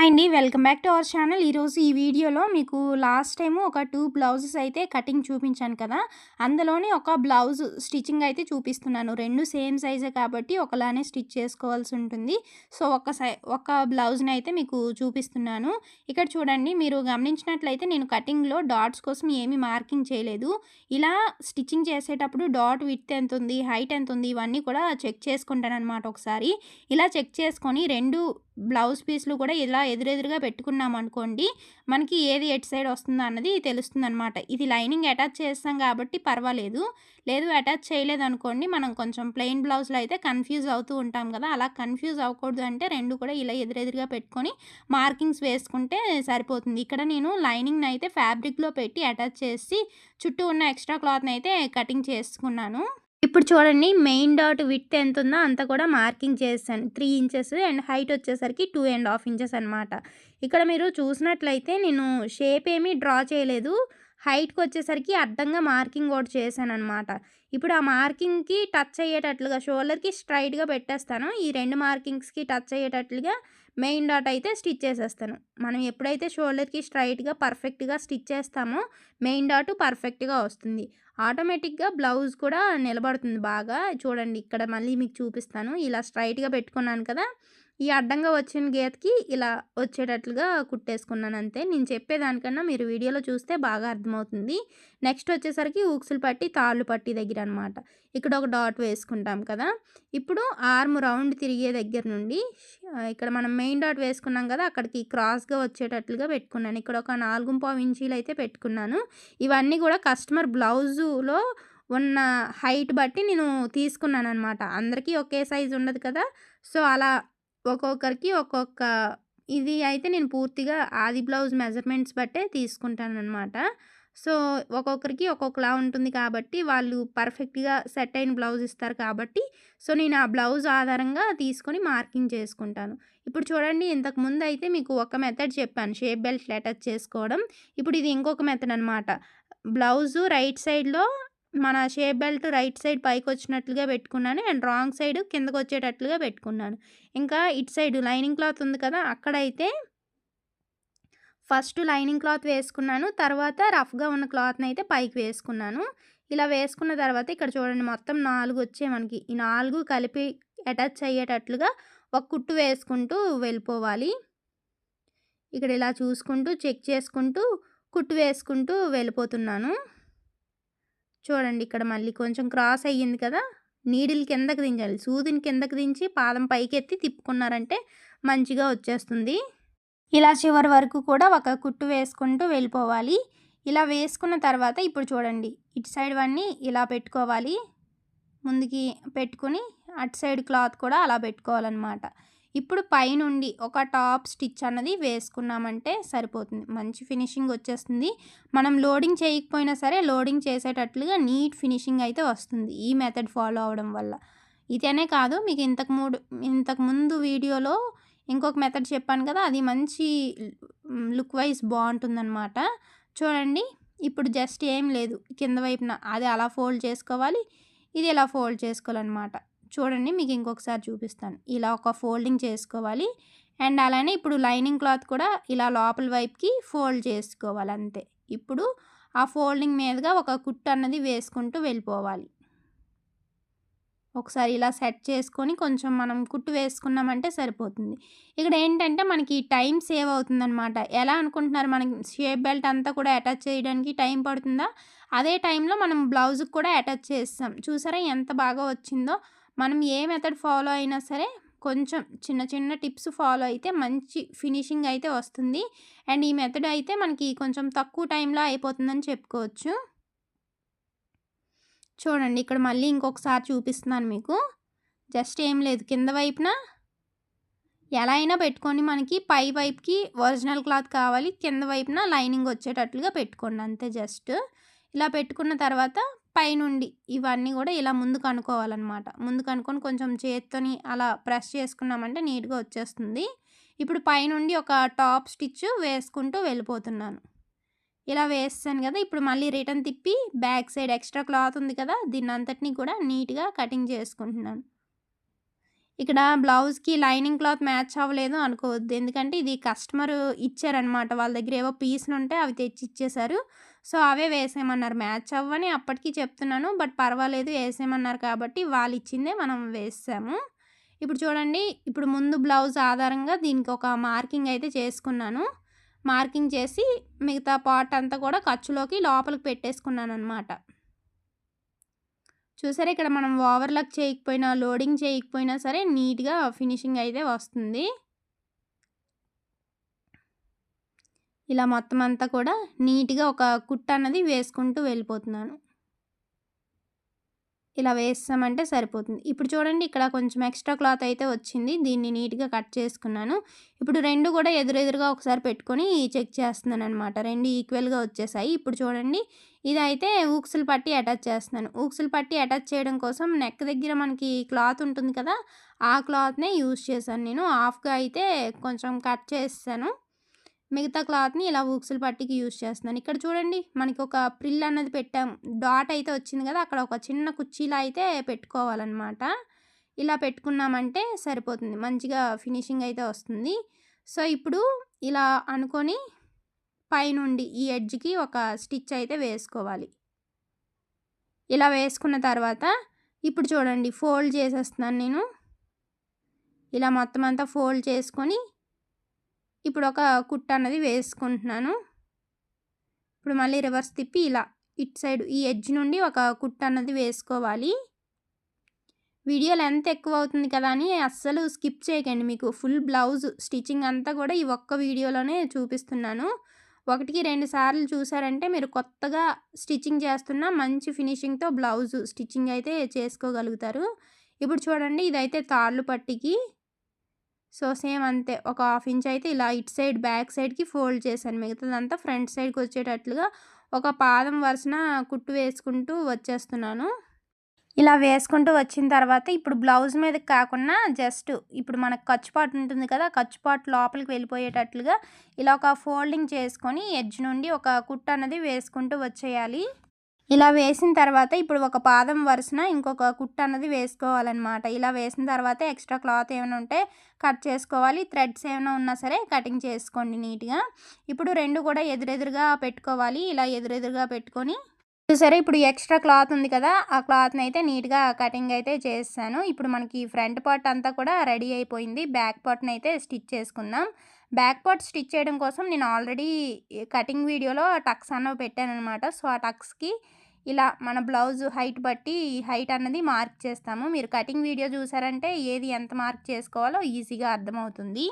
Hi అండి welcome back to our channel. ఈరోజు ఈ వీడియోలో మీకు లాస్ట్ టైం ఒక టూ బ్లౌజెస్ అయితే కటింగ్ చూపించాను కదా. అందులోనే ఒక బ్లౌజ్ స్టిచ్చింగ్ అయితే చూపిస్తున్నాను. రెండు సేమ్ సైజే కాబట్టి ఒకలానే స్టిచ్ చేసుకోవాల్సి ఉంటుంది. సో ఒక సై ఒక బ్లౌజ్ని అయితే మీకు చూపిస్తున్నాను. ఇక్కడ చూడండి మీరు గమనించినట్లయితే నేను కటింగ్లో డాట్స్ కోసం ఏమీ మార్కింగ్ చేయలేదు. ఇలా స్టిచ్చింగ్ చేసేటప్పుడు డాట్ విత్ ఎంత ఉంది హైట్ ఎంత ఉంది ఇవన్నీ కూడా చెక్ చేసుకుంటాను అనమాట ఒకసారి. ఇలా చెక్ చేసుకొని రెండు బ్లౌజ్ పీస్లు కూడా ఇలా ఎదురెదురుగా పెట్టుకున్నాం అనుకోండి మనకి ఏది ఎటు సైడ్ వస్తుందో అన్నది తెలుస్తుంది అనమాట ఇది లైనింగ్ అటాచ్ చేస్తాం కాబట్టి పర్వాలేదు. లేదు అటాచ్ చేయలేదు అనుకోండి మనం కొంచెం ప్లెయిన్ బ్లౌజ్లో అయితే కన్ఫ్యూజ్ అవుతూ ఉంటాం కదా. అలా కన్ఫ్యూజ్ అవ్వకూడదు అంటే రెండు కూడా ఇలా ఎదురెదురుగా పెట్టుకొని మార్కింగ్స్ వేసుకుంటే సరిపోతుంది. ఇక్కడ నేను లైనింగ్ని అయితే ఫ్యాబ్రిక్లో పెట్టి అటాచ్ చేసి చుట్టూ ఉన్న ఎక్స్ట్రా క్లాత్ని అయితే కటింగ్ చేసుకున్నాను. ఇప్పుడు చూడండి మెయిన్ డాట్ విత్ ఎంత ఉందో అంతా కూడా మార్కింగ్ చేశాను. త్రీ ఇంచెస్ అండ్ హైట్ వచ్చేసరికి టూ అండ్ హాఫ్ ఇంచెస్ అనమాట ఇక్కడ మీరు చూసినట్లయితే నేను షేప్ ఏమీ డ్రా చేయలేదు. హైట్కి వచ్చేసరికి అడ్డంగా మార్కింగ్ కూడా చేశాను అనమాట ఇప్పుడు ఆ మార్కింగ్కి టచ్ అయ్యేటట్లుగా షోల్డర్కి స్ట్రైట్గా పెట్టేస్తాను. ఈ రెండు మార్కింగ్స్కి టచ్ అయ్యేటట్లుగా మెయిన్ డాట్ అయితే స్టిచ్ చేసేస్తాను. మనం ఎప్పుడైతే షోల్డర్కి స్ట్రైట్గా పర్ఫెక్ట్గా స్టిచ్ చేస్తామో మెయిన్ డాట్ పర్ఫెక్ట్గా వస్తుంది. ఆటోమేటిక్గా బ్లౌజ్ కూడా నిలబడుతుంది బాగా. చూడండి ఇక్కడ మళ్ళీ మీకు చూపిస్తాను. ఇలా స్ట్రైట్గా పెట్టుకున్నాను కదా ఈ అడ్డంగా వచ్చిన గీతకి ఇలా వచ్చేటట్లుగా కుట్టేసుకున్నాను అంతే నేను చెప్పేదానికన్నా మీరు వీడియోలో చూస్తే బాగా అర్థమవుతుంది. నెక్స్ట్ వచ్చేసరికి ఊక్సులు పట్టి తాళ్ళు పట్టి దగ్గర అనమాట ఇక్కడ ఒక డాట్ వేసుకుంటాం కదా. ఇప్పుడు ఆర్మ్ రౌండ్ తిరిగే దగ్గర నుండి ఇక్కడ మనం మెయిన్ డాట్ వేసుకున్నాం కదా అక్కడికి క్రాస్గా వచ్చేటట్లుగా పెట్టుకున్నాను. ఇక్కడ ఒక నాలుగు పావు ఇంచీలు అయితే పెట్టుకున్నాను. ఇవన్నీ కూడా కస్టమర్ బ్లౌజులో ఉన్న హైట్ బట్టి నేను తీసుకున్నాను అనమాట అందరికీ ఒకే సైజు ఉండదు కదా. సో అలా ఒక్కొక్కరికి ఒక్కొక్క ఇది అయితే నేను పూర్తిగా ఆది బ్లౌజ్ మెజర్మెంట్స్ బట్టే తీసుకుంటాను అనమాట సో ఒక్కొక్కరికి ఒక్కొక్కలా ఉంటుంది కాబట్టి వాళ్ళు పర్ఫెక్ట్గా సెట్ అయిన బ్లౌజ్ ఇస్తారు కాబట్టి సో నేను ఆ బ్లౌజ్ ఆధారంగా తీసుకొని మార్కింగ్ చేసుకుంటాను. ఇప్పుడు చూడండి ఇంతకు ముందు అయితే మీకు ఒక మెథడ్ చెప్పాను షేప్ బెల్ట్ అటాచ్ చేసుకోవడం. ఇప్పుడు ఇది ఇంకొక మెథడ్ అనమాట బ్లౌజు రైట్ సైడ్లో మన షేప్ బెల్ట్ రైట్ సైడ్ పైకి వచ్చినట్లుగా పెట్టుకున్నాను. అండ్ రాంగ్ సైడ్ కిందకు వచ్చేటట్లుగా పెట్టుకున్నాను. ఇంకా ఇటు సైడ్ లైనింగ్ క్లాత్ ఉంది కదా అక్కడైతే ఫస్ట్ లైనింగ్ క్లాత్ వేసుకున్నాను. తర్వాత రఫ్గా ఉన్న క్లాత్ని అయితే పైకి వేసుకున్నాను. ఇలా వేసుకున్న తర్వాత ఇక్కడ చూడండి మొత్తం నాలుగు వచ్చే మనకి. ఈ నాలుగు కలిపి అటాచ్ అయ్యేటట్లుగా ఒక కుట్టు వేసుకుంటూ వెళ్ళిపోవాలి. ఇక్కడ ఇలా చూసుకుంటూ చెక్ చేసుకుంటూ కుట్టు వేసుకుంటూ వెళ్ళిపోతున్నాను. చూడండి ఇక్కడ మళ్ళీ కొంచెం క్రాస్ అయ్యింది కదా! నీడిల్ కిందకు దించాలి. సూదిని కిందకు దించి పాదం పైకి ఎత్తి తిప్పుకున్నారంటే మంచిగా వచ్చేస్తుంది. ఇలా చివరి వరకు కూడా ఒక కుట్టు వేసుకుంటూ వెళ్ళిపోవాలి. ఇలా వేసుకున్న తర్వాత ఇప్పుడు చూడండి ఇటు సైడ్ వాడిని ఇలా పెట్టుకోవాలి. ముందుకి పెట్టుకుని అటు సైడ్ క్లాత్ కూడా అలా పెట్టుకోవాలన్నమాట. ఇప్పుడు పైనుండి ఒక టాప్ స్టిచ్ అన్నది వేసుకున్నామంటే సరిపోతుంది. మంచి ఫినిషింగ్ వచ్చేస్తుంది. మనం లోడింగ్ చేయకపోయినా సరే లోడింగ్ చేసేటట్లుగా నీట్ ఫినిషింగ్ అయితే వస్తుంది ఈ మెథడ్ ఫాలో అవడం వల్ల. ఇదనే కాదు మీకు ఇంతకు మూడు ఇంతకు ముందు వీడియోలో ఇంకొక మెథడ్ చెప్పాను కదా అది మంచి లుక్ వైజ్ బాగుంటుందన్నమాట. చూడండి ఇప్పుడు జస్ట్ ఏం లేదు. కింద వైపున అది అలా ఫోల్డ్ చేసుకోవాలి ఇది ఇలా ఫోల్డ్ చేసుకోవాలన్నమాట. చూడండి మీకు ఇంకొకసారి చూపిస్తాను. ఇలా ఒక ఫోల్డింగ్ చేసుకోవాలి. అండ్ అలానే ఇప్పుడు లైనింగ్ క్లాత్ కూడా ఇలా లోపల వైపుకి ఫోల్డ్ చేసుకోవాలి అంతే. ఇప్పుడు ఆ ఫోల్డింగ్ మీదుగా ఒక కుట్టు అన్నది వేసుకుంటూ వెళ్ళిపోవాలి. ఒకసారి ఇలా సెట్ చేసుకొని కొంచెం మనం కుట్టు వేసుకున్నామంటే సరిపోతుంది. ఇక్కడ ఏంటంటే మనకి టైం సేవ్ అవుతుందన్నమాట. ఎలా అనుకుంటున్నారు? మనకి షేప్ బెల్ట్ అంతా కూడా అటాచ్ చేయడానికి టైం పడుతుందా? అదే టైంలో మనం బ్లౌజ్కి కూడా అటాచ్ చేస్తాం. చూసారా ఎంత బాగా వచ్చిందో? మనం ఏ మెథడ్ ఫాలో అయినా సరే కొంచెం చిన్న చిన్న టిప్స్ ఫాలో అయితే మంచి ఫినిషింగ్ అయితే వస్తుంది. అండ్ ఈ మెథడ్ అయితే మనకి కొంచెం తక్కువ టైంలో అయిపోతుందని చెప్పుకోవచ్చు. చూడండి ఇక్కడ మళ్ళీ ఇంకొకసారి చూపిస్తున్నాను మీకు. జస్ట్ ఏం లేదు కింద వైపున ఎలా అయినా పెట్టుకొని మనకి పై వైపుకి ఒరిజినల్ క్లాత్ కావాలి కింద వైపున లైనింగ్ వచ్చేటట్లుగా పెట్టుకోండి అంతే జస్ట్. ఇలా పెట్టుకున్న తర్వాత పైనుండి ఇవన్నీ కూడా ఇలా ముందుకు అనుకోవాలన్నమాట ముందుకు అనుకొని కొంచెం చేత్తోని అలా ప్రెస్ చేసుకున్నామంటే నీట్గా వచ్చేస్తుంది ఇప్పుడు పైనుండి ఒక టాప్ స్టిచ్ వేసుకుంటూ వెళ్ళిపోతున్నాను ఇలా వేస్తాను కదా ఇప్పుడు మళ్ళీ రిటర్న్ తిప్పి బ్యాక్ సైడ్ ఎక్స్ట్రా క్లాత్ ఉంది కదా దీన్ని అంతటినీ కూడా నీట్గా కటింగ్ చేసుకుంటున్నాను ఇక్కడ బ్లౌజ్‌కి లైనింగ్ క్లాత్ మ్యాచ్ అవ్వలేదు అనుకోవద్దు. ఎందుకంటే ఇది కస్టమర్ ఇచ్చారనమాట. వాళ్ళ దగ్గర ఏవో పీసులుంటే అవి తెచ్చి ఇచ్చేశారు. సో, అవే వేసేయమన్నారు. మ్యాచ్ అవ్వని అప్పటికి చెప్తున్నాను. బట్ పర్వాలేదు వేసేయమన్నారు కాబట్టి వాళ్ళు ఇచ్చిందే మనం వేసాము ఇప్పుడు చూడండి ఇప్పుడు ముందు బ్లౌజ్ ఆధారంగా దీనికి ఒక మార్కింగ్ అయితే చేసుకున్నాను. మార్కింగ్ చేసి మిగతా పార్ట్ అంతా కూడా ఖర్చులోకి లోపలికి పెట్టేసుకున్నాను అనమాట చూసారా ఇక్కడ మనం ఓవర్లక్ చేయకపోయినా, లోడింగ్ చేయకపోయినా సరే నీట్‌గా ఫినిషింగ్ అయితే వస్తుంది. ఇలా మొత్తం అంతా కూడా నీట్‌గా ఒక కుట్ట అన్నది వేసుకుంటూ వెళ్ళిపోతున్నాను. ఇలా వేస్తామంటే సరిపోతుంది. ఇప్పుడు చూడండి ఇక్కడ కొంచెం ఎక్స్ట్రా క్లాత్ అయితే వచ్చింది. దీన్ని నీట్‌గా కట్ చేసుకున్నాను. ఇప్పుడు రెండు కూడా ఎదురెదురుగా ఒకసారి పెట్టుకొని చెక్ చేస్తున్నాను అనమాట రెండు ఈక్వల్‌గా వచ్చేసాయి. ఇప్పుడు చూడండి ఇదైతే ఊక్సులు పట్టి అటాచ్ చేస్తున్నాను. ఊక్సులు పట్టి అటాచ్ చేయడం కోసం నెక్ దగ్గర మనకి క్లాత్ ఉంటుంది కదా! ఆ క్లాత్‌నే యూజ్ చేశాను నేను. హాఫ్‌గా అయితే కొంచెం కట్ చేస్తాను మిగతా క్లాత్‌ని ఇలా ఊక్సులు పట్టికి యూజ్ చేస్తున్నాను. ఇక్కడ చూడండి మనకి ఒక ప్రిల్ అన్నది పెట్టాం. డాట్ అయితే వచ్చింది కదా! అక్కడ ఒక చిన్న కుర్చీలా అయితే పెట్టుకోవాలన్నమాట ఇలా పెట్టుకున్నామంటే సరిపోతుంది. మంచిగా ఫినిషింగ్ అయితే వస్తుంది. సో, ఇప్పుడు ఇలా అనుకొని పైనుండి ఈ ఎడ్జ్‌కి ఒక స్టిచ్ అయితే వేసుకోవాలి. ఇలా వేసుకున్న తర్వాత ఇప్పుడు చూడండి ఫోల్డ్ చేసేస్తున్నాను నేను. ఇలా మొత్తం అంతా ఫోల్డ్ చేసుకొని ఇప్పుడు ఒక కుట్ట అన్నది వేసుకుంటున్నాను. ఇప్పుడు మళ్ళీ రివర్స్ తిప్పి ఇలా ఇట్ సైడ్ ఈ ఎడ్జ్ నుండి ఒక కుట్ట అన్నది వేసుకోవాలి. వీడియో లెంత్ ఎక్కువ అవుతుంది కదా అని అస్సలు స్కిప్ చేయకండి. మీకు ఫుల్ బ్లౌజ్ స్టిచ్చింగ్ అంతా కూడా ఈ ఒక్క వీడియోలోనే చూపిస్తున్నాను. ఒకటికి రెండు సార్లు చూసారంటే మీరు కొత్తగా స్టిచ్చింగ్ చేస్తున్న మంచి ఫినిషింగ్‌తో బ్లౌజ్ స్టిచ్చింగ్ అయితే చేసుకోగలుగుతారు. ఇప్పుడు చూడండి ఇదైతే తాళ్ళు పట్టికి సో, సేమ్ అంతే ఒక హాఫ్ ఇంచ్ అయితే ఇలా ఇటు సైడ్ బ్యాక్ సైడ్‌కి ఫోల్డ్ చేశాను. మిగతాదంతా ఫ్రంట్ సైడ్‌కి వచ్చేటట్లుగా ఒక పాదం వరుసన కుట్టు వేసుకుంటూ వచ్చేస్తున్నాను. ఇలా వేసుకుంటూ వచ్చిన తర్వాత ఇప్పుడు బ్లౌజ్ మీద కాకుండా జస్ట్ ఇప్పుడు మనకు ఖర్చుపాటు ఉంటుంది కదా! ఖర్చుపాటు లోపలికి వెళ్ళిపోయేటట్లుగా ఇలా ఒక ఫోల్డింగ్ చేసుకొని ఎడ్జ్ నుండి ఒక కుట్టు అన్నది వేసుకుంటూ వచ్చేయాలి. ఇలా వేసిన తర్వాత ఇప్పుడు ఒక పాదం వరుసన ఇంకొక కుట్టు అన్నది వేసుకోవాలనమాట. ఇలా వేసిన తర్వాత ఎక్స్ట్రా క్లాత్ ఏమైనా ఉంటే కట్ చేసుకోవాలి. థ్రెడ్స్ ఏమైనా ఉన్నా సరే కటింగ్ చేసుకోండి నీట్‌గా. ఇప్పుడు రెండు కూడా ఎదురెదురుగా పెట్టుకోవాలి. ఇలా ఎదురెదురుగా పెట్టుకొని చూసారా ఇప్పుడు ఎక్స్ట్రా క్లాత్ ఉంది కదా! ఆ క్లాత్‌ని అయితే నీట్‌గా కటింగ్ అయితే చేస్తాను ఇప్పుడు మనకి ఫ్రంట్ పార్ట్ అంతా కూడా రెడీ అయిపోయింది. బ్యాక్ పార్ట్‌ని అయితే స్టిచ్ చేసుకుందాం. బ్యాక్ పార్ట్ స్టిచ్ చేయడం కోసం నేను ఆల్రెడీ కటింగ్ వీడియోలో టక్స్ అన్నవి పెట్టాననమాట. సో, ఆ టక్స్‌కి ఇలా మన బ్లౌజ్ హైట్ బట్టి హైట్ అన్నది మార్క్ చేస్తాము. మీరు కటింగ్ వీడియో చూసారంటే ఏది ఎంత మార్క్ చేసుకోవాలో ఈజీగా అర్థమవుతుంది.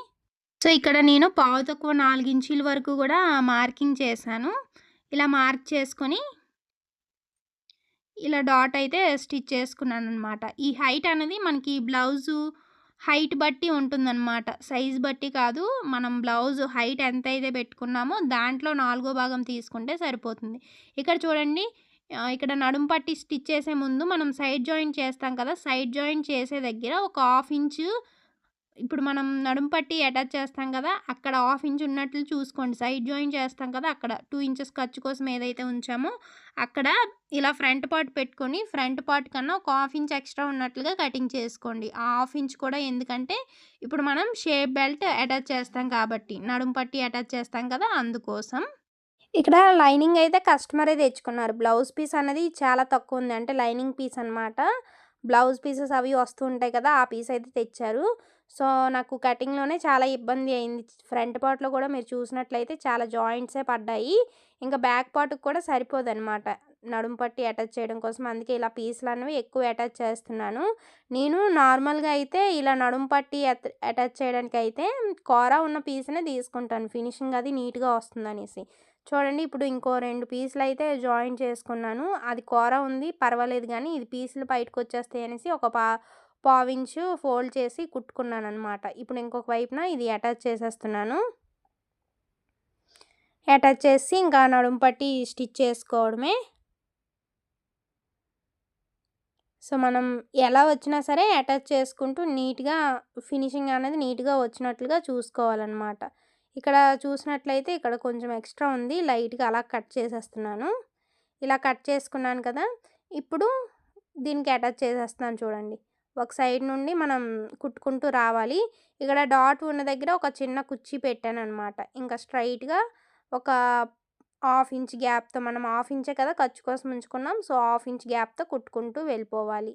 సో, ఇక్కడ నేను పావు తక్కువ నాలుగించీల వరకు కూడా మార్కింగ్ చేశాను. ఇలా మార్క్ చేసుకొని ఇలా డాట్ అయితే స్టిచ్ చేసుకున్నాను అనమాట ఈ హైట్ అనేది మనకి బ్లౌజు హైట్ బట్టి ఉంటుందన్నమాట సైజ్ బట్టి కాదు. మనం బ్లౌజ్ హైట్ ఎంత అయితే పెట్టుకున్నామో దాంట్లో నాలుగో భాగం తీసుకుంటే సరిపోతుంది. ఇక్కడ చూడండి ఇక్కడ నడుము పట్టి స్టిచ్ చేసే ముందు మనం సైడ్ జాయింట్ చేస్తాం కదా! సైడ్ జాయింట్ చేసే దగ్గర ఒక హాఫ్ ఇంచు ఇప్పుడు మనం నడుము పట్టి అటాచ్ చేస్తాం కదా! అక్కడ హాఫ్ ఇంచ్ ఉన్నట్లు చూసుకోండి. సైడ్ జాయిన్ చేస్తాం కదా! అక్కడ టూ ఇంచెస్ ఖర్చు కోసం ఏదైతే ఉంచామో అక్కడ ఇలా ఫ్రంట్ పార్ట్ పెట్టుకొని ఫ్రంట్ పార్ట్ కన్నా ఒక హాఫ్ ఇంచ్ ఎక్స్ట్రా ఉన్నట్లుగా కటింగ్ చేసుకోండి. ఆ హాఫ్ ఇంచ్ కూడా ఎందుకంటే ఇప్పుడు మనం షేప్ బెల్ట్ అటాచ్ చేస్తాం కాబట్టి. నడుము పట్టి అటాచ్ చేస్తాం కదా! అందుకోసం. ఇక్కడ లైనింగ్ అయితే కస్టమరే తెచ్చుకున్నారు. బ్లౌజ్ పీస్ అనేది చాలా తక్కువ ఉంది. అంటే లైనింగ్ పీస్ అనమాట. బ్లౌజ్ పీసెస్ అవి వస్తూ ఉంటాయి కదా! ఆ పీస్ అయితే తెచ్చారు. సో, నాకు కటింగ్‌లోనే చాలా ఇబ్బంది అయింది. ఫ్రంట్ పార్ట్‌లో కూడా మీరు చూసినట్లయితే చాలా జాయింట్సే పడ్డాయి. ఇంకా బ్యాక్ పార్ట్‌కి కూడా సరిపోదన్నమాట నడుము పట్టి అటాచ్ చేయడం కోసం అందుకే ఇలా పీసులు అనేవి ఎక్కువ అటాచ్ చేస్తున్నాను. నేను నార్మల్‌గా అయితే ఇలా నడుము పట్టి అటాచ్ చేయడానికి అయితే కూర ఉన్న పీస్‌నే తీసుకుంటాను. ఫినిషింగ్ అది నీట్‌గా వస్తుందనేసి. చూడండి ఇప్పుడు ఇంకో రెండు పీసులు అయితే జాయిన్ చేసుకున్నాను. అది కూర ఉంది పర్వాలేదు కానీ ఇది పీసులు బయటకొచ్చేస్తాయి అనేసి ఒక పా పావించు ఫోల్డ్ చేసి కుట్టుకున్నాను అనమాట ఇప్పుడు ఇంకొక వైపున ఇది అటాచ్ చేసేస్తున్నాను. అటాచ్ చేసి ఇంకా నడుము పట్టి స్టిచ్ చేసుకోవడమే. సో, మనం ఎలా వచ్చినా సరే అటాచ్ చేసుకుంటూ నీట్‌గా ఫినిషింగ్ అనేది నీట్‌గా వచ్చినట్లుగా చూసుకోవాలన్నమాట ఇక్కడ చూసినట్లయితే ఇక్కడ కొంచెం ఎక్స్ట్రా ఉంది. లైట్‌గా అలా కట్ చేసేస్తున్నాను. ఇలా కట్ చేసుకున్నాను కదా! ఇప్పుడు దీనికి అటాచ్ చేసేస్తున్నాను చూడండి. ఒక సైడ్ నుండి మనం కుట్టుకుంటూ రావాలి. ఇక్కడ డాట్ ఉన్న దగ్గర ఒక చిన్న కుర్చీ పెట్టాను అనమాట ఇంకా స్ట్రైట్గా ఒక హాఫ్ ఇంచ్ గ్యాప్తో మనం హాఫ్ ఇంచే కదా ఖర్చు కోసం ఉంచుకున్నాం. సో హాఫ్ ఇంచ్ గ్యాప్తో కుట్టుకుంటూ వెళ్ళిపోవాలి.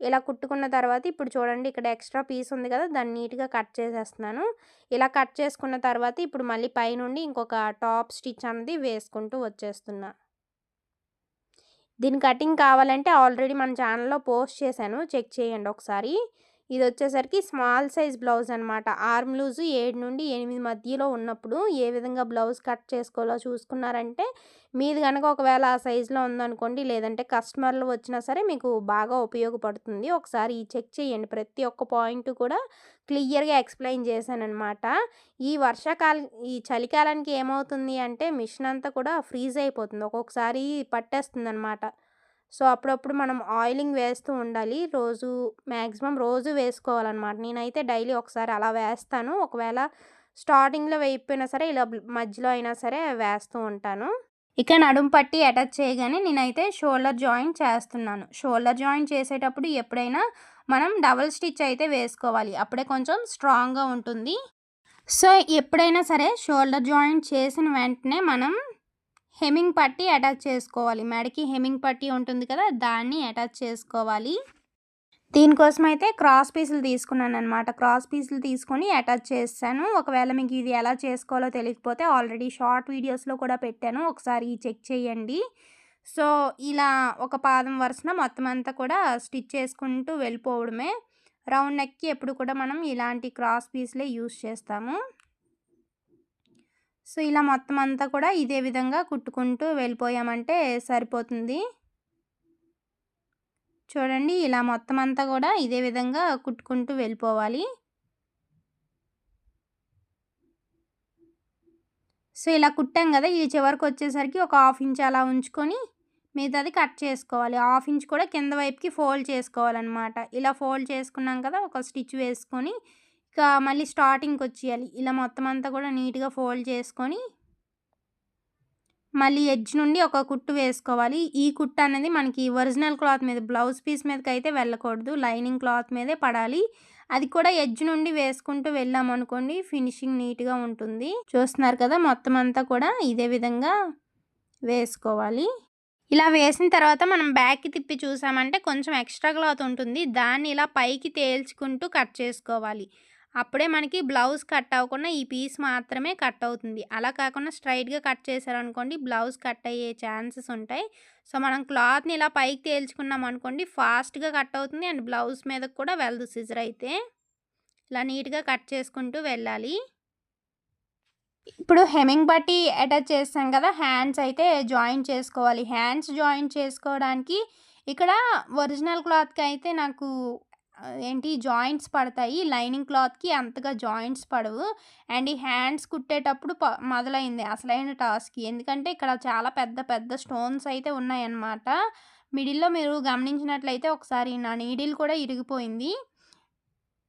ఇలా కుట్టుకున్న తర్వాత ఇప్పుడు చూడండి ఇక్కడ ఎక్స్ట్రా పీస్ ఉంది కదా దాన్ని నీట్గా కట్ చేసేస్తున్నాను. ఇలా కట్ చేసుకున్న తర్వాత ఇప్పుడు మళ్ళీ పైనుండి ఇంకొక టాప్ స్టిచ్ అనేది వేసుకుంటూ వచ్చేస్తున్నా. దీని కటింగ్ కావాలంటే ఆల్రెడీ మన ఛానల్లో పోస్ట్ చేశాను. చెక్ చేయండి ఒకసారి. ఇది వచ్చేసరికి స్మాల్ సైజ్ బ్లౌజ్ అనమాట ఆర్మ్ లూజ్ ఏడు నుండి ఎనిమిది మధ్యలో ఉన్నప్పుడు ఏ విధంగా బ్లౌజ్ కట్ చేసుకోవాలో చూసుకున్నారంటే మీది కనుక ఒకవేళ ఆ సైజులో ఉందనుకోండి లేదంటే కస్టమర్లు వచ్చినా సరే మీకు బాగా ఉపయోగపడుతుంది. ఒకసారి చెక్ చేయండి. ప్రతి ఒక్క పాయింట్ కూడా క్లియర్గా ఎక్స్ప్లెయిన్ చేశానమాట ఈ వర్షాకాలం ఈ చలికాలానికి ఏమవుతుంది అంటే మిషన్ అంతా కూడా ఫ్రీజ్ అయిపోతుంది. ఒక్కొక్కసారి పట్టేస్తుంది అనమాట సో అప్పుడప్పుడు మనం ఆయిలింగ్ వేస్తూ ఉండాలి. రోజు మ్యాక్సిమం రోజు వేసుకోవాలన్నమాట నేనైతే డైలీ ఒకసారి అలా వేస్తాను. ఒకవేళ స్టార్టింగ్లో వేయిపోయినా సరే ఇలా మధ్యలో అయినా సరే వేస్తూ ఉంటాను. ఇక నడుం పట్టి అటాచ్ చేయగానే నేనైతే షోల్డర్ జాయింట్ చేస్తున్నాను. షోల్డర్ జాయింట్ చేసేటప్పుడు ఎప్పుడైనా మనం డబల్ స్టిచ్ అయితే వేసుకోవాలి. అప్పుడే కొంచెం స్ట్రాంగ్గా ఉంటుంది. సో ఎప్పుడైనా సరే షోల్డర్ జాయింట్ చేసిన వెంటనే మనం హెమింగ్ పట్టి అటాచ్ చేసుకోవాలి. మెడకి హెమింగ్ పట్టి ఉంటుంది కదా దాన్ని అటాచ్ చేసుకోవాలి. దీనికోసం అయితే క్రాస్ పీసులు తీసుకున్నాను అనమాట క్రాస్ పీసులు తీసుకొని అటాచ్ చేస్తాను. ఒకవేళ మీకు ఇది ఎలా చేసుకోవాలో తెలియకపోతే ఆల్రెడీ షార్ట్ వీడియోస్లో కూడా పెట్టాను. ఒకసారి చెక్ చేయండి. సో ఇలా ఒక పాదం వరుసన మొత్తం అంతా కూడా స్టిచ్ చేసుకుంటూ వెళ్ళిపోవడమే. రౌండ్ నెక్కి ఎప్పుడు కూడా మనం ఇలాంటి క్రాస్ పీస్లే యూస్ చేస్తాము. సో ఇలా మొత్తం అంతా కూడా ఇదే విధంగా కుట్టుకుంటూ వెళ్ళిపోయామంటే సరిపోతుంది. చూడండి ఇలా మొత్తం అంతా కూడా ఇదే విధంగా కుట్టుకుంటూ వెళ్ళిపోవాలి. సో ఇలా కుట్టాం కదా ఇది చివరికి వచ్చేసరికి ఒక హాఫ్ ఇంచ్ అలా ఉంచుకొని మిగతాది కట్ చేసుకోవాలి. హాఫ్ ఇంచ్ కూడా కింద వైపుకి ఫోల్డ్ చేసుకోవాలన్నమాట. ఇలా ఫోల్డ్ చేసుకున్నాం కదా ఒక స్టిచ్ వేసుకొని ఇక మళ్ళీ స్టార్టింగ్కి వచ్చేయాలి. ఇలా మొత్తం అంతా కూడా నీట్గా ఫోల్డ్ చేసుకొని మళ్ళీ ఎడ్జ్ నుండి ఒక కుట్టు వేసుకోవాలి. ఈ కుట్టు అనేది మనకి ఒరిజినల్ క్లాత్ మీద బ్లౌజ్ పీస్ మీదకి అయితే వెళ్ళకూడదు. లైనింగ్ క్లాత్ మీదే పడాలి. అది కూడా ఎడ్జ్ నుండి వేసుకుంటూ వెళ్ళామనుకోండి ఫినిషింగ్ నీట్గా ఉంటుంది. చూస్తున్నారు కదా మొత్తం అంతా కూడా ఇదే విధంగా వేసుకోవాలి. ఇలా వేసిన తర్వాత మనం బ్యాక్కి తిప్పి చూసామంటే కొంచెం ఎక్స్ట్రా క్లాత్ ఉంటుంది. దాన్ని ఇలా పైకి తేల్చుకుంటూ కట్ చేసుకోవాలి. అప్పుడే మనకి బ్లౌజ్ కట్ అవ్వకుండా ఈ పీస్ మాత్రమే కట్ అవుతుంది. అలా కాకుండా స్ట్రైట్గా కట్ చేశారనుకోండి బ్లౌజ్ కట్ అయ్యే ఛాన్సెస్ ఉంటాయి. సో మనం క్లాత్ని ఇలా పైకి తేల్చుకున్నాం అనుకోండి ఫాస్ట్గా కట్ అవుతుంది అండ్ బ్లౌజ్ మీద కూడా వెళ్ళదు సిజర్ అయితే. ఇలా నీట్గా కట్ చేసుకుంటూ వెళ్ళాలి. ఇప్పుడు హెమింగ్ బట్టి అటాచ్ చేస్తాం కదా హ్యాండ్స్ అయితే జాయిన్ చేసుకోవాలి. హ్యాండ్స్ జాయిన్ చేసుకోవడానికి ఇక్కడ ఒరిజినల్ క్లాత్కి అయితే నాకు ఏంటి? జాయింట్స్ పడతాయి. లైనింగ్ క్లాత్కి అంతగా జాయింట్స్ పడవు. అండ్ ఈ హ్యాండ్స్ కుట్టేటప్పుడు ప మొదలైంది అసలైన టాస్క్. ఎందుకంటే ఇక్కడ చాలా పెద్ద పెద్ద స్టోన్స్ అయితే ఉన్నాయన్నమాట. మిడిల్లో మీరు గమనించినట్లయితే ఒకసారి నా నీడిల్ కూడా ఇరిగిపోయింది.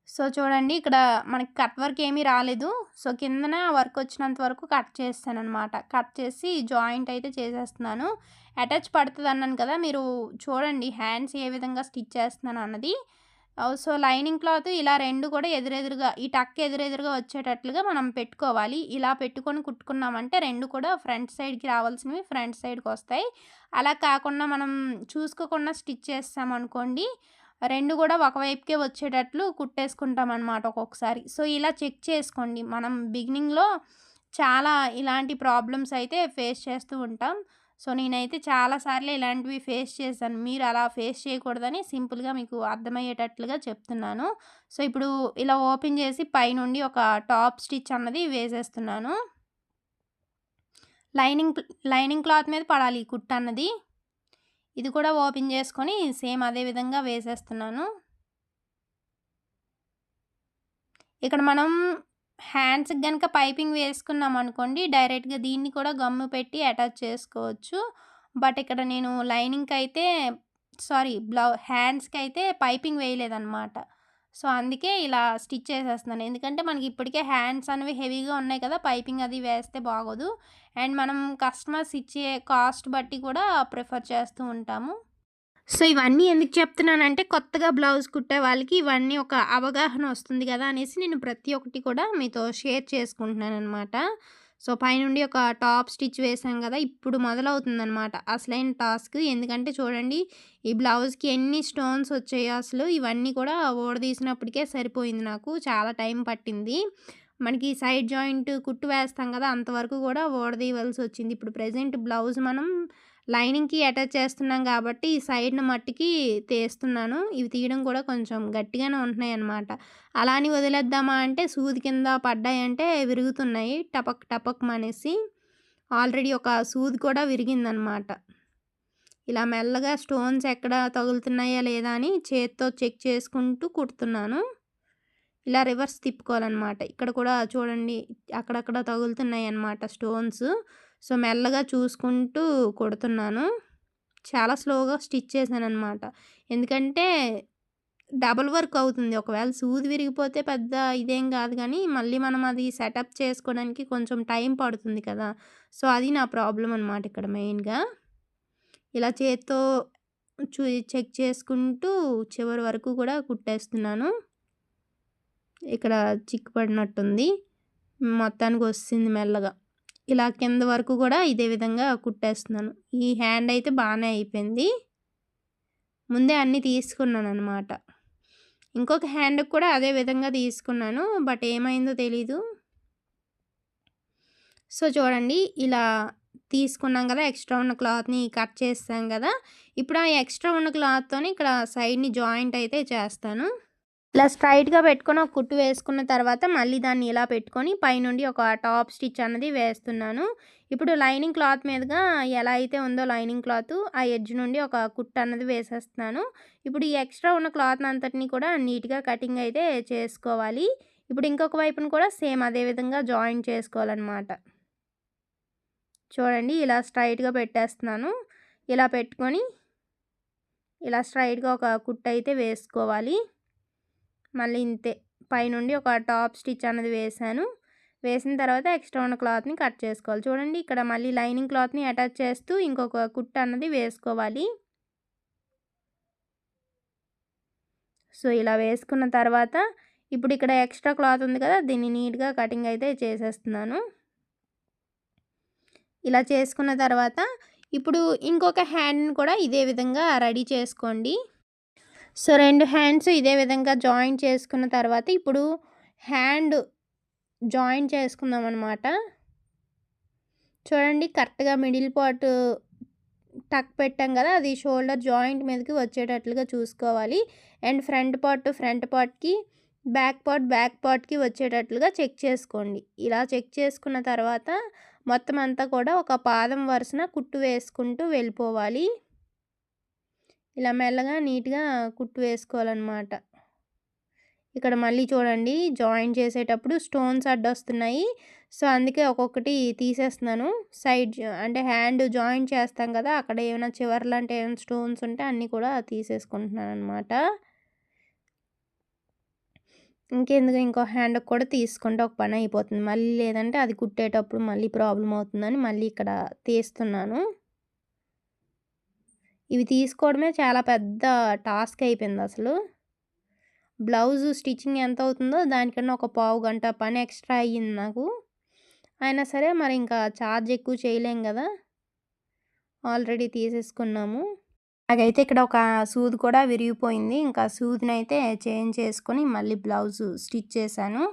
సో చూడండి ఇక్కడ మనకి కట్ వర్క్ ఏమీ రాలేదు. సో కిందన వర్క్ వచ్చినంత వరకు కట్ చేస్తాను కట్ చేసి జాయింట్ అయితే చేసేస్తున్నాను. అటాచ్ పడుతుంది అన్నాను కదా మీరు చూడండి హ్యాండ్స్ ఏ విధంగా స్టిచ్ చేస్తున్నాను అన్నది. సో లైనింగ్ క్లాత్ ఇలా రెండు కూడా ఎదురెదురుగా ఈ టక్ ఎదురెదురుగా వచ్చేటట్లుగా మనం పెట్టుకోవాలి. ఇలా పెట్టుకొని కుట్టుకున్నామంటే రెండు కూడా ఫ్రంట్ సైడ్కి రావాల్సినవి ఫ్రంట్ సైడ్కి వస్తాయి. అలా కాకుండా మనం చూసుకోకుండా స్టిచ్ చేస్తామనుకోండి రెండు కూడా ఒకవైపుకే వచ్చేటట్లు కుట్టేసుకుంటాం అనమాట ఒక్కొక్కసారి. సో ఇలా చెక్ చేసుకోండి. మనం బిగినింగ్లో చాలా ఇలాంటి ప్రాబ్లమ్స్ అయితే ఫేస్ చేస్తూ ఉంటాం. సో నేనైతే చాలాసార్లు ఇలాంటివి ఫేస్ చేశాను. మీరు అలా ఫేస్ చేయకూడదని సింపుల్గా మీకు అర్థమయ్యేటట్లుగా చెప్తున్నాను. సో ఇప్పుడు ఇలా ఓపెన్ చేసి పైనుండి ఒక టాప్ స్టిచ్ అన్నది వేసేస్తున్నాను. లైనింగ్ లైనింగ్ క్లాత్ మీద పడాలి ఈ కుట్ట అన్నది. ఇది కూడా ఓపెన్ చేసుకొని సేమ్ అదే విధంగా వేసేస్తున్నాను. ఇక్కడ మనం హ్యాండ్స్కి కనుక పైపింగ్ వేసుకున్నాం అనుకోండి డైరెక్ట్గా దీన్ని కూడా గమ్ము పెట్టి అటాచ్ చేసుకోవచ్చు. బట్ ఇక్కడ నేను లైనింగ్కి అయితే సారీ బ్లౌ హ్యాండ్స్కి అయితే పైపింగ్ వేయలేదన్నమాట. సో అందుకే ఇలా స్టిచ్ చేసేస్తున్నాను. ఎందుకంటే మనకి ఇప్పటికే హ్యాండ్స్ అనేవి హెవీగా ఉన్నాయి కదా పైపింగ్ అది వేస్తే బాగోదు. అండ్ మనం కస్టమర్స్ ఇచ్చే కాస్ట్ బట్టి కూడా ప్రిఫర్ చేస్తూ ఉంటాము. సో ఇవన్నీ ఎందుకు చెప్తున్నానంటే కొత్తగా బ్లౌజ్ కుట్టే వాళ్ళకి ఇవన్నీ ఒక అవగాహన వస్తుంది కదా అనేసి నేను ప్రతి ఒక్కటి కూడా మీతో షేర్ చేసుకుంటున్నాను అనమాట సో పైనుండి ఒక టాప్ స్టిచ్ వేసాం కదా ఇప్పుడు మొదలవుతుందనమాట అసలైన టాస్క్. ఎందుకంటే చూడండి ఈ బ్లౌజ్కి ఎన్ని స్టోన్స్ వచ్చాయో అసలు ఇవన్నీ కూడా ఓడదీసినప్పటికే సరిపోయింది నాకు. చాలా టైం పట్టింది. మనకి సైడ్ జాయింట్ కుట్టు వేస్తాం కదా అంతవరకు కూడా ఓడదీయవలసి వచ్చింది. ఇప్పుడు ప్రజెంట్ బ్లౌజ్ మనం లైనింగ్కి అటాచ్ చేస్తున్నాం కాబట్టి ఈ సైడ్ను మట్టికి తీస్తున్నాను. ఇవి తీయడం కూడా కొంచెం గట్టిగానే ఉంటున్నాయి అన్నమాట అలా అని వదిలేద్దామా అంటే సూది కింద పడ్డాయంటే విరుగుతున్నాయి. టపక్ టపక్ అనేసి ఆల్రెడీ ఒక సూది కూడా విరిగిందనమాట ఇలా మెల్లగా స్టోన్స్ ఎక్కడ తగులుతున్నాయా లేదా అని చేత్తో చెక్ చేసుకుంటూ కుడుతున్నాను. ఇలా రివర్స్ తిప్పుకోవాలన్నమాట. ఇక్కడ కూడా చూడండి అక్కడక్కడ తగులుతున్నాయి అన్నమాట స్టోన్స్. సో మెల్లగా చూసుకుంటూ కుడుతున్నాను. చాలా స్లోగా స్టిచ్ చేశాను అనమాట ఎందుకంటే డబల్ వర్క్ అవుతుంది. ఒకవేళ సూది విరిగిపోతే పెద్ద ఇదేం కాదు కానీ మళ్ళీ మనం అది సెటప్ చేసుకోవడానికి కొంచెం టైం పడుతుంది కదా! సో అది నా ప్రాబ్లం అనమాట ఇక్కడ మెయిన్గా. ఇలా చేత్తో చూ చెక్ చేసుకుంటూ చివరి వరకు కూడా కుట్టేస్తున్నాను. ఇక్కడ చిక్కు పడినట్టుంది. మొత్తానికి వస్తుంది మెల్లగా. ఇలా కింద వరకు కూడా ఇదే విధంగా కుట్టేస్తున్నాను. ఈ హ్యాండ్ అయితే బాగానే అయిపోయింది. ముందే అన్నీ తీసుకున్నాను అనమాట ఇంకొక హ్యాండ్కి కూడా అదే విధంగా తీసుకున్నాను బట్ ఏమైందో తెలీదు. సో చూడండి ఇలా తీసుకున్నాం కదా ఎక్స్ట్రా ఉన్న క్లాత్ని కట్ చేస్తాం కదా. ఇప్పుడు ఆ ఎక్స్ట్రా ఉన్న క్లాత్తో ఇక్కడ సైడ్ని జాయింట్ అయితే చేస్తాను. ఇలా స్ట్రైట్గా పెట్టుకొని ఒక కుట్టు వేసుకున్న తర్వాత మళ్ళీ దాన్ని ఇలా పెట్టుకొని పైనుండి ఒక టాప్ స్టిచ్ అన్నది వేస్తున్నాను. ఇప్పుడు లైనింగ్ క్లాత్ మీదుగా ఎలా అయితే ఉందో లైనింగ్ క్లాత్ ఆ ఎడ్జ్ నుండి ఒక కుట్టు అన్నది వేసేస్తున్నాను. ఇప్పుడు ఈ ఎక్స్ట్రా ఉన్న క్లాత్ అంతటిని కూడా నీట్గా కటింగ్ అయితే చేసుకోవాలి. ఇప్పుడు ఇంకొక వైపును కూడా సేమ్ అదే విధంగా జాయిన్ చేసుకోవాలన్నమాట. చూడండి ఇలా స్ట్రైట్గా పెట్టేస్తున్నాను. ఇలా పెట్టుకొని ఇలా స్ట్రైట్గా ఒక కుట్టు అయితే వేసుకోవాలి. మళ్ళీ ఇంతే. పైనుండి ఒక టాప్ స్టిచ్ అనేది వేసాను. వేసిన తర్వాత ఎక్స్ట్రా ఉన్న క్లాత్ని కట్ చేసుకోవాలి. చూడండి ఇక్కడ మళ్ళీ లైనింగ్ క్లాత్ని అటాచ్ చేస్తూ ఇంకొక కుట్ట అన్నది వేసుకోవాలి. సో ఇలా వేసుకున్న తర్వాత ఇప్పుడు ఇక్కడ ఎక్స్ట్రా క్లాత్ ఉంది కదా దీన్ని నీట్గా కటింగ్ అయితే చేసేస్తున్నాను. ఇలా చేసుకున్న తర్వాత ఇప్పుడు ఇంకొక హ్యాండ్ని కూడా ఇదే విధంగా రెడీ చేసుకోండి. సో రెండు హ్యాండ్స్ ఇదే విధంగా జాయిన్ చేసుకున్న తర్వాత ఇప్పుడు హ్యాండ్ జాయిన్ చేసుకుందాం అనమాట చూడండి కరెక్ట్గా మిడిల్ పార్ట్ టక్ పెట్టాం కదా అది షోల్డర్ జాయింట్ మీదకి వచ్చేటట్లుగా చూసుకోవాలి. అండ్ ఫ్రంట్ పార్ట్ ఫ్రంట్ పార్ట్కి బ్యాక్ పార్ట్ బ్యాక్ పార్ట్కి వచ్చేటట్లుగా చెక్ చేసుకోండి. ఇలా చెక్ చేసుకున్న తర్వాత మొత్తం అంతా కూడా ఒక పాదం వరుసన కుట్టు వేసుకుంటూ వెళ్ళిపోవాలి. ఇలా మెల్లగా నీట్గా కుట్టు వేసుకోవాలన్నమాట. ఇక్కడ మళ్ళీ చూడండి జాయిన్ చేసేటప్పుడు స్టోన్స్ అడ్డొస్తున్నాయి. సో అందుకే ఒక్కొక్కటి తీసేస్తున్నాను. సైడ్ అంటే హ్యాండ్ జాయిన్ చేస్తాం కదా అక్కడ ఏమైనా చివరి లాంటి ఏమైనా స్టోన్స్ ఉంటే అన్నీ కూడా తీసేసుకుంటున్నాను అనమాట ఇంకెందుకు ఇంకో హ్యాండ్ కూడా తీసుకుంటే ఒక పని అయిపోతుంది. మళ్ళీ లేదంటే అది కుట్టేటప్పుడు మళ్ళీ ప్రాబ్లం అవుతుందని మళ్ళీ ఇక్కడ తీస్తున్నాను. ఇవి తీసుకోవడమే చాలా పెద్ద టాస్క్ అయిపోయింది అసలు. బ్లౌజ్ స్టిచ్చింగ్ ఎంత అవుతుందో దానికన్నా ఒక పావు గంట పని ఎక్స్ట్రా అయ్యింది నాకు. అయినా సరే మరి ఇంకా ఛార్జ్ ఎక్కువ చేయలేం కదా. ఆల్రెడీ తీసేసుకున్నాము. నాకైతే ఇక్కడ ఒక సూది కూడా విరిగిపోయింది. ఇంకా సూదిని అయితే చేంజ్ చేసుకొని మళ్ళీ బ్లౌజ్ స్టిచ్ చేశాను.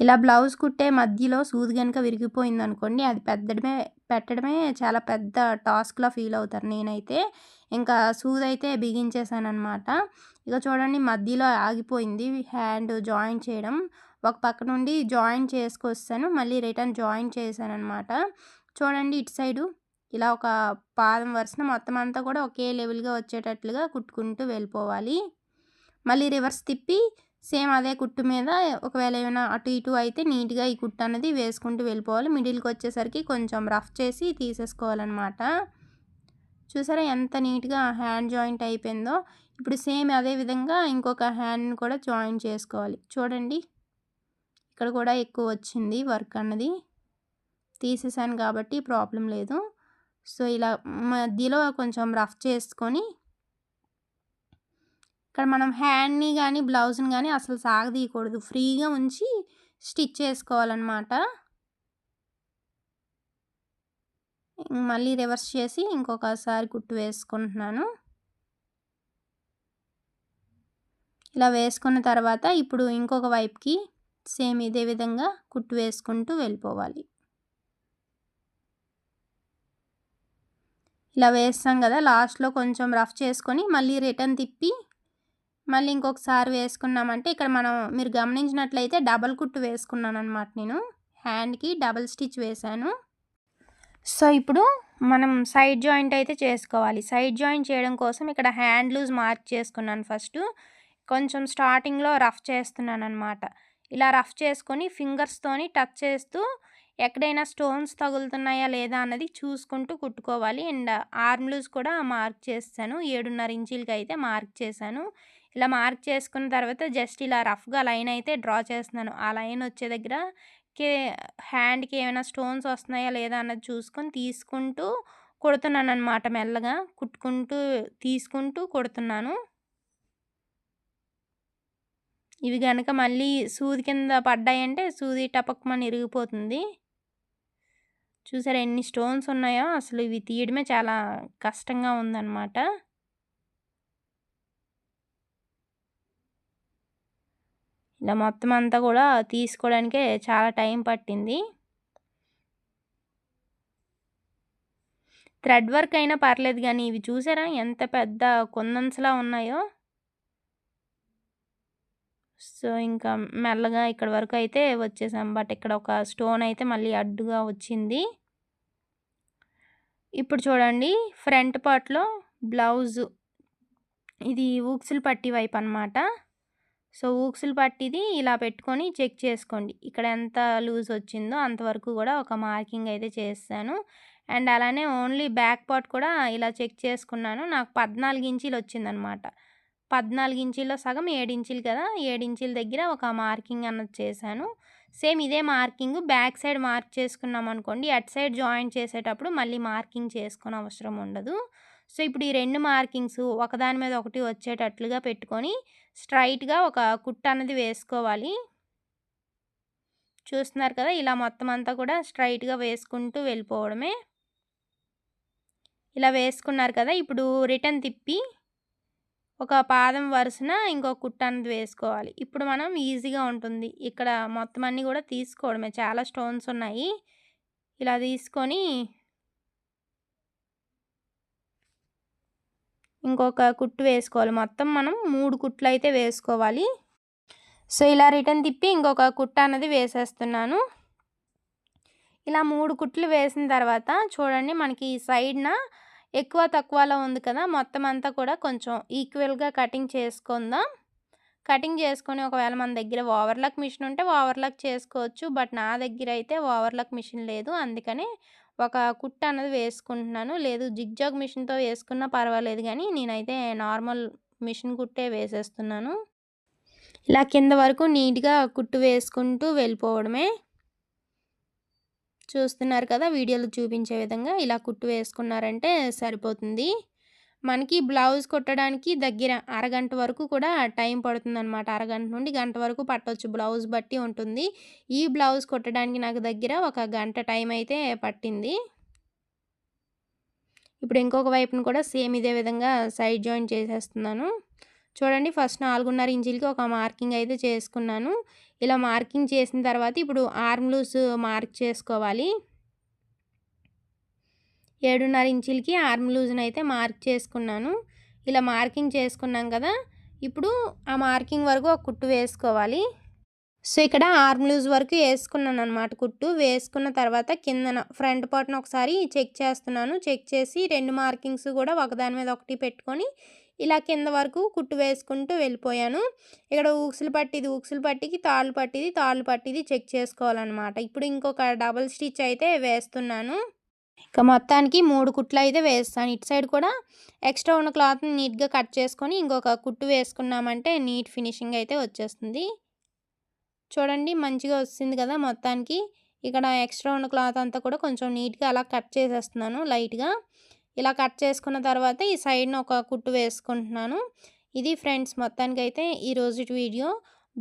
ఇలా బ్లౌజ్ కుట్టే మధ్యలో సూది కనుక విరిగిపోయింది అనుకోండి అది పెద్దడమే పెట్టడమే చాలా పెద్ద టాస్క్లా ఫీల్ అవుతారు నేనైతే. ఇంకా సూది అయితే బిగించేసాను అనమాట ఇక చూడండి మధ్యలో ఆగిపోయింది హ్యాండ్ జాయిన్ చేయడం. ఒక పక్క నుండి జాయిన్ చేసుకొస్తాను మళ్ళీ రిటర్న్ జాయిన్ చేశాను అనమాట చూడండి ఇటు సైడు ఇలా ఒక పాదం వరుసన మొత్తం అంతా కూడా ఒకే లెవెల్గా వచ్చేటట్లుగా కుట్టుకుంటూ వెళ్ళిపోవాలి. మళ్ళీ రివర్స్ తిప్పి సేమ్ అదే కుట్టు మీద ఒకవేళ ఏమైనా అటు ఇటు అయితే నీట్గా ఈ కుట్టు అనేది వేసుకుంటూ వెళ్ళిపోవాలి. మిడిల్కి వచ్చేసరికి కొంచెం రఫ్ చేసి తీసేసుకోవాలన్నమాట. చూసారా ఎంత నీట్గా హ్యాండ్ జాయింట్ అయిపోయిందో. ఇప్పుడు సేమ్ అదే విధంగా ఇంకొక హ్యాండ్ని కూడా జాయిన్ చేసుకోవాలి. చూడండి. ఇక్కడ కూడా ఎక్కువ వచ్చింది వర్క్ అన్నది. తీసేసాను కాబట్టి ప్రాబ్లం లేదు. సో ఇలా మధ్యలో కొంచెం రఫ్ చేసుకొని ఇక్కడ మనం హ్యాండ్‌ని కానీ బ్లౌజ్‌ని కానీ అసలు సాగదీయకూడదు. ఫ్రీగా ఉంచి స్టిచ్ చేసుకోవాలనమాట. మళ్ళీ రివర్స్ చేసి ఇంకొకసారి కుట్టు వేసుకుంటున్నాను. ఇలా వేసుకున్న తర్వాత ఇప్పుడు ఇంకొక వైపుకి సేమ్ ఇదే విధంగా కుట్టు వేసుకుంటూ వెళ్ళిపోవాలి. ఇలా వేస్తాం కదా! లాస్ట్‌లో కొంచెం రఫ్ చేసుకొని మళ్ళీ రిటర్న్ తిప్పి మళ్ళీ ఇంకొకసారి వేసుకున్నామంటే ఇక్కడ మనం మీరు గమనించినట్లయితే డబల్ కుట్టు వేసుకున్నాను అనమాట నేను. హ్యాండ్‌కి డబల్ స్టిచ్ వేశాను. సో, ఇప్పుడు మనం సైడ్ జాయింట్ అయితే చేసుకోవాలి. సైడ్ జాయింట్ చేయడం కోసం ఇక్కడ హ్యాండ్ లూజ్ మార్క్ చేసుకున్నాను ఫస్ట్ కొంచెం స్టార్టింగ్‌లో రఫ్ చేస్తున్నాను అనమాట ఇలా రఫ్ చేసుకొని ఫింగర్స్‌తోని టచ్ చేస్తూ ఎక్కడైనా స్టోన్స్ తగులుతున్నాయా లేదా అన్నది చూసుకుంటూ కుట్టుకోవాలి. అండ్ ఆర్మ్ లూజ్ కూడా మార్క్ చేస్తాను ఏడున్నర ఇంచీలకి అయితే మార్క్ చేశాను. ఇలా మార్క్ చేసుకున్న తర్వాత జస్ట్ ఇలా రఫ్‌గా లైన్ అయితే డ్రా చేస్తున్నాను. ఆ లైన్ వచ్చే దగ్గర కే హ్యాండ్‌కి ఏమైనా స్టోన్స్ వస్తున్నాయా లేదా అన్నది చూసుకొని తీసుకుంటూ కుడుతున్నాననమాట మెల్లగా. కుట్టుకుంటూ తీసుకుంటూ కుడుతున్నాను. ఇవి కనుక మళ్ళీ సూది కింద పడ్డాయంటే సూది టపక్మని ఇరిగిపోతుంది. చూసారా ఎన్ని స్టోన్స్ ఉన్నాయో అసలు ఇవి తీయడమే చాలా కష్టంగా ఉందనమాట. ఇలా మొత్తం అంతా కూడా తీసుకోవడానికే చాలా టైం పట్టింది. థ్రెడ్ వర్క్ అయినా పర్లేదు కానీ ఇవి చూసారా ఎంత పెద్ద కొందన్స్లా ఉన్నాయో? సో, ఇంకా మెల్లగా ఇక్కడ వరకు అయితే వచ్చేసాం. బట్ ఇక్కడ ఒక స్టోన్ అయితే మళ్ళీ అడ్డుగా వచ్చింది. ఇప్పుడు చూడండి ఫ్రంట్ పార్ట్‌లో బ్లౌజు ఇది ఊక్సులు పట్టి వైపు అనమాట. సో, ఊక్సులు పట్టిది ఇలా పెట్టుకొని చెక్ చేసుకోండి. ఇక్కడ ఎంత లూజ్ వచ్చిందో అంతవరకు కూడా ఒక మార్కింగ్ అయితే చేస్తాను అండ్ అలానే ఓన్లీ బ్యాక్ పార్ట్ కూడా ఇలా చెక్ చేసుకున్నాను. నాకు 14 ఇంచీలు వచ్చిందనమాట. 14 ఇంచీల్లో సగం 7 ఇంచీలు కదా! 7 ఇంచీల దగ్గర ఒక మార్కింగ్ అన్నది చేశాను. సేమ్ ఇదే మార్కింగ్ బ్యాక్ సైడ్ మార్క్ చేసుకున్నాం అనుకోండి అట్ సైడ్ జాయింట్ చేసేటప్పుడు మళ్ళీ మార్కింగ్ చేసుకోనవసరం ఉండదు. సో, ఇప్పుడు ఈ రెండు మార్కింగ్స్ ఒకదాని మీద ఒకటి వచ్చేటట్లుగా పెట్టుకొని స్ట్రైట్గా ఒక కుట్ట అన్నది వేసుకోవాలి. చూస్తున్నారు కదా! ఇలా మొత్తం అంతా కూడా స్ట్రైట్గా వేసుకుంటూ వెళ్ళిపోవడమే. ఇలా వేసుకున్నారు కదా! ఇప్పుడు రిటర్న్ తిప్పి ఒక పాదం వరుసన ఇంకో కుట్ట అన్నది వేసుకోవాలి. ఇప్పుడు మనం ఈజీగా ఉంటుంది. ఇక్కడ మొత్తం అన్నీ కూడా తీసుకోవడమే. చాలా స్టోన్స్ ఉన్నాయి. ఇలా తీసుకొని ఇంకొక కుట్టు వేసుకోవాలి. మొత్తం మనం మూడు కుట్లు అయితే వేసుకోవాలి. సో, ఇలా రిటర్న్ తిప్పి ఇంకొక కుట్ట అన్నది వేసేస్తున్నాను. ఇలా మూడు కుట్లు వేసిన తర్వాత చూడండి మనకి ఈ సైడ్‌న ఎక్కువ తక్కువలో ఉంది కదా! మొత్తం అంతా కూడా కొంచెం ఈక్వల్‌గా కటింగ్ చేసుకుందాం. కటింగ్ చేసుకొని ఒకవేళ మన దగ్గర ఓవర్‌లాక్ మిషన్ ఉంటే ఓవర్‌లాక్ చేసుకోవచ్చు. బట్ నా దగ్గర అయితే ఓవర్‌లాక్ మిషన్ లేదు. అందుకని ఒక కుట్ట అన్నది వేసుకుంటున్నాను. లేదు జిగ్‌జాగ్ మిషన్‌తో వేసుకున్నా పర్వాలేదు కానీ నేనైతే నార్మల్ మిషన్ కుట్టే వేసేస్తున్నాను. ఇలా కింద వరకు నీట్‌గా కుట్టు వేసుకుంటూ వెళ్ళిపోవడమే. చూస్తున్నారు కదా! వీడియోలో చూపించే విధంగా ఇలా కుట్టు వేసుకున్నారంటే సరిపోతుంది. మనకి బ్లౌజ్ కుట్టడానికి దగ్గర అరగంట వరకు కూడా టైం పడుతుందనమాట. అరగంట నుండి గంట వరకు పట్టవచ్చు బ్లౌజ్ బట్టి ఉంటుంది. ఈ బ్లౌజ్ కుట్టడానికి నాకు దగ్గర ఒక గంట టైం అయితే పట్టింది. ఇప్పుడు ఇంకొక వైపున కూడా సేమ్ ఇదే విధంగా సైడ్ జాయింట్ చేసేస్తున్నాను. చూడండి ఫస్ట్ నాలుగున్నర ఇంచులకి ఒక మార్కింగ్ అయితే చేసుకున్నాను. ఇలా మార్కింగ్ చేసిన తర్వాత ఇప్పుడు ఆర్మ్ లూస్ మార్క్ చేసుకోవాలి. ఏడున్నర ఇంచులకి ఆర్మ్ లూజ్ని అయితే మార్క్ చేసుకున్నాను. ఇలా మార్కింగ్ చేసుకున్నాం కదా! ఇప్పుడు ఆ మార్కింగ్ వరకు ఒక కుట్టు వేసుకోవాలి. సో, ఇక్కడ ఆర్మ్ లూజ్ వరకు వేసుకున్నాను అనమాట కుట్టు. వేసుకున్న తర్వాత కిందన ఫ్రంట్ పార్ట్ను ఒకసారి చెక్ చేస్తున్నాను. చెక్ చేసి రెండు మార్కింగ్స్ కూడా ఒకదాని మీద ఒకటి పెట్టుకొని ఇలా కింద వరకు కుట్టు వేసుకుంటూ వెళ్ళిపోయాను. ఇక్కడ ఊక్సులు పట్టిది ఊక్సులు పట్టికి తాళ్ళు పట్టిది తాళ్ళు పట్టిది చెక్ చేసుకోవాలనమాట. ఇప్పుడు ఇంకొక డబల్ స్టిచ్ అయితే వేస్తున్నాను. ఇక మొత్తానికి మూడు కుట్లు అయితే వేస్తాను. ఇటు సైడ్ కూడా ఎక్స్ట్రా ఉన్న క్లాత్‌ని నీట్‌గా కట్ చేసుకొని ఇంకొక కుట్టు వేసుకున్నామంటే నీట్ ఫినిషింగ్ అయితే వచ్చేస్తుంది. చూడండి మంచిగా వస్తుంది కదా! మొత్తానికి. ఇక్కడ ఎక్స్ట్రా ఉన్న క్లాత్ అంతా కూడా కొంచెం నీట్‌గా అలా కట్ చేసేస్తున్నాను లైట్‌గా. ఇలా కట్ చేసుకున్న తర్వాత ఈ సైడ్ను ఒక కుట్టు వేసుకుంటున్నాను. ఇది ఫ్రెండ్స్ మొత్తానికి అయితే ఈరోజు వీడియో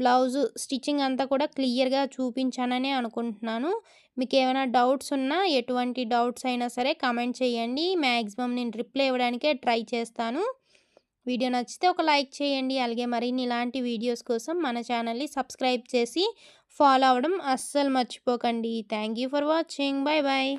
బ్లౌజు స్టిచ్చింగ్ అంతా కూడా క్లియర్గా చూపించాననే అనుకుంటున్నాను. మీకు ఏమైనా డౌట్స్ ఉన్నా ఎటువంటి డౌట్స్ అయినా సరే కమెంట్ చేయండి. మ్యాక్సిమం నేను రిప్లై ఇవ్వడానికే ట్రై చేస్తాను. వీడియో నచ్చితే ఒక లైక్ చేయండి. అలాగే మరిన్ని ఇలాంటి వీడియోస్ కోసం మన ఛానల్ని సబ్స్క్రైబ్ చేసి ఫాలో అవ్వడం అస్సలు మర్చిపోకండి. Thank you for watching. Bye bye